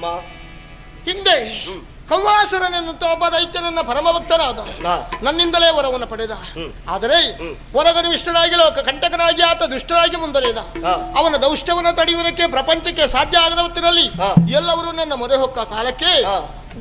ಅಮ್ಮ. ಹಿಂದೆ ಕಂವಾಸುರನೆನ್ನುತ್ತ ಒಬ್ಬ ದೈತ್ಯನನ್ನ ಪರಮಭಕ್ತನಾದ. ಭಕ್ತನಾದ ನನ್ನಿಂದಲೇ ವರವನ್ನು ಪಡೆದ. ಆದರೆ ವರಗನು ವರಗನಿಷ್ಠನಾಗಿ ಲೋಕ ಕಂಟಕನಾಗಿ ಆತ ದುಷ್ಟರಾಗಿ ಮುಂದುವರೆದ. ಅವನ ದೌಷ್ಟವನ್ನು ತಡೆಯುವುದಕ್ಕೆ ಪ್ರಪಂಚಕ್ಕೆ ಸಾಧ್ಯ ಆಗದ ಹೊತ್ತಿನಲ್ಲಿ ಎಲ್ಲವರೂ ನನ್ನ ಮೊರೆ ಹೊಕ್ಕ ಕಾಲಕ್ಕೆ.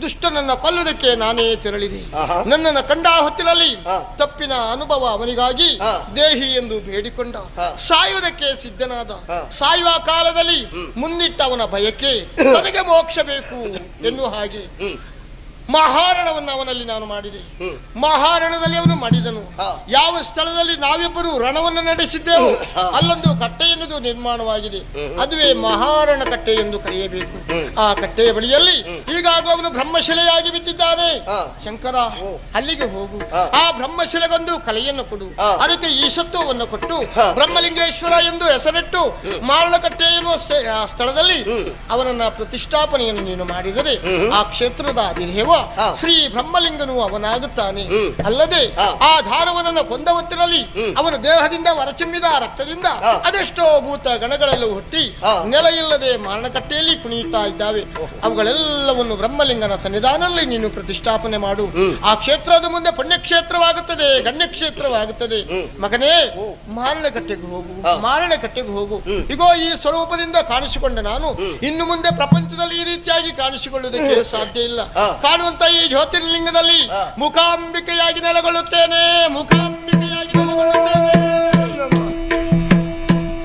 ದುಷ್ಟನನ್ನ ಕೊಲ್ಲುವುದಕ್ಕೆ ನಾನೇ ತೆರಳಿದೆ. ನನ್ನನ್ನು ಕಂಡ ಹೊತ್ತಿನಲ್ಲಿ ತಪ್ಪಿನ ಅನುಭವ ಅವನಿಗಾಗಿ. ದೇಹಿ ಎಂದು ಬೇಡಿಕೊಂಡ. ಸಾಯುವುದಕ್ಕೆ ಸಿದ್ಧನಾದ ಸಾಯುವ ಕಾಲದಲ್ಲಿ. ಮುಂದಿಟ್ಟ ಅವನ ಭಯಕ್ಕೆ ನನಗೆ ಮೋಕ್ಷ ಬೇಕು ಎನ್ನುವ ಹಾಗೆ ಮಹಾರಣವನ್ನು ಅವನಲ್ಲಿ ನಾನು ಮಾಡಿದೆ. ಮಹಾರಣದಲ್ಲಿ ಅವನು ಮಾಡಿದನು. ಯಾವ ಸ್ಥಳದಲ್ಲಿ ನಾವಿಬ್ಬರು ರಣವನ್ನು ನಡೆಸಿದ್ದೆವು ಅಲ್ಲೊಂದು ಕಟ್ಟೆ ಎನ್ನುವುದು ನಿರ್ಮಾಣವಾಗಿದೆ. ಅದುವೇ ಮಹಾರಣ ಕಟ್ಟೆ ಎಂದು ಕರೆಯಬೇಕು. ಆ ಕಟ್ಟೆಯ ಬಳಿಯಲ್ಲಿ ಈಗಾಗಲೂ ಅವನು ಬ್ರಹ್ಮಶಿಲೆಯಾಗಿ ಬಿದ್ದಿದ್ದಾನೆ ಹಾ. ಶಂಕರ ಓ. ಅಲ್ಲಿಗೆ ಹೋಗು ಹಾ. ಆ ಬ್ರಹ್ಮಶಿಲೆಗೊಂದು ಕಲೆಯನ್ನು ಕೊಡು ಹಾ. ಅದಕ್ಕೆ ಈಶತ್ವವನ್ನು ಕೊಟ್ಟು ಹಾ. ಬ್ರಹ್ಮಲಿಂಗೇಶ್ವರ ಎಂದು ಹೆಸರಿಟ್ಟು ಮಾರಣಕಟ್ಟೆ ಎನ್ನುವ ಸ್ಥ- ಆ ಸ್ಥಳದಲ್ಲಿ ಹ್ಮ್. ಅವನನ್ನ ಪ್ರತಿಷ್ಠಾಪನೆಯನ್ನು ನೀನು ಮಾಡಿದರೆ ಹ್ಮ್. ಆ ಕ್ಷೇತ್ರದ ಅಧಿದೇವ ಹಾ. ಶ್ರೀ ಬ್ರಹ್ಮಲಿಂಗನು ಅವನಾಗುತ್ತಾನೆ ಹ್ಮ್. ಅಲ್ಲದೆ ಹಾ. ಆ ಧಾರವನನ್ನು ಕೊಂದ ಹೊತ್ತಿನಲ್ಲಿ ಹ್ಮ್. ಅವನ ದೇಹದಿಂದ ಹೊರಚಿಮ್ಮಿದ ರಕ್ತದಿಂದ ಹಾ. ಅದೆಷ್ಟೋ ಭೂತ ಗಣಗಳಲ್ಲೂ ಹುಟ್ಟಿ ಹಾ. ನೆಲ ಇಲ್ಲದೆ ಮಾರಣಕಟ್ಟೆಯಲ್ಲಿ ಕುಣಿಯುತ್ತಾ ಇದ್ದಾವೆ ಅವುಗಳೆಲ್ಲವನ್ನು ಬ್ರಹ್ಮಲಿಂಗನ ಸನ್ನಿಧಾನದಲ್ಲಿ ನೀನು ಪ್ರತಿಷ್ಠಾಪನೆ ಮಾಡು ಹ್ಮ್. ಆ ಕ್ಷೇತ್ರದ ಮುಂದೆ ಪುಣ್ಯಕ್ಷೇತ್ರವಾಗುತ್ತದೆ ಗಣ್ಯಕ್ಷೇತ್ರವಾಗುತ್ತದೆ ಕ್ಷೇತ್ರವಾಗುತ್ತದೆ ಮಗನೇ. ಮಾರಣಕಟ್ಟೆಗೆ ಹೋಗು. ಮಾರಣಕಟ್ಟೆಗೆ ಹೋಗು. ಇಗೋ ಈ ಸ್ವರೂಪದಿಂದ ಕಾಣಿಸಿಕೊಂಡೆ ನಾನು ಇನ್ನು ಮುಂದೆ ಪ್ರಪಂಚದಲ್ಲಿ ಈ ರೀತಿಯಾಗಿ ಕಾಣಿಸಿಕೊಳ್ಳುವುದಕ್ಕೆ ಸಾಧ್ಯ ಇಲ್ಲ. ಕಾಣುವಂತ ಈ ಜ್ಯೋತಿರ್ಲಿಂಗದಲ್ಲಿ. ಮುಖಾಂಬಿಕೆಯಾಗಿ ನೆಲೆಗೊಳ್ಳುತ್ತೇನೆ ಮುಖಾಂಬಿಕೆ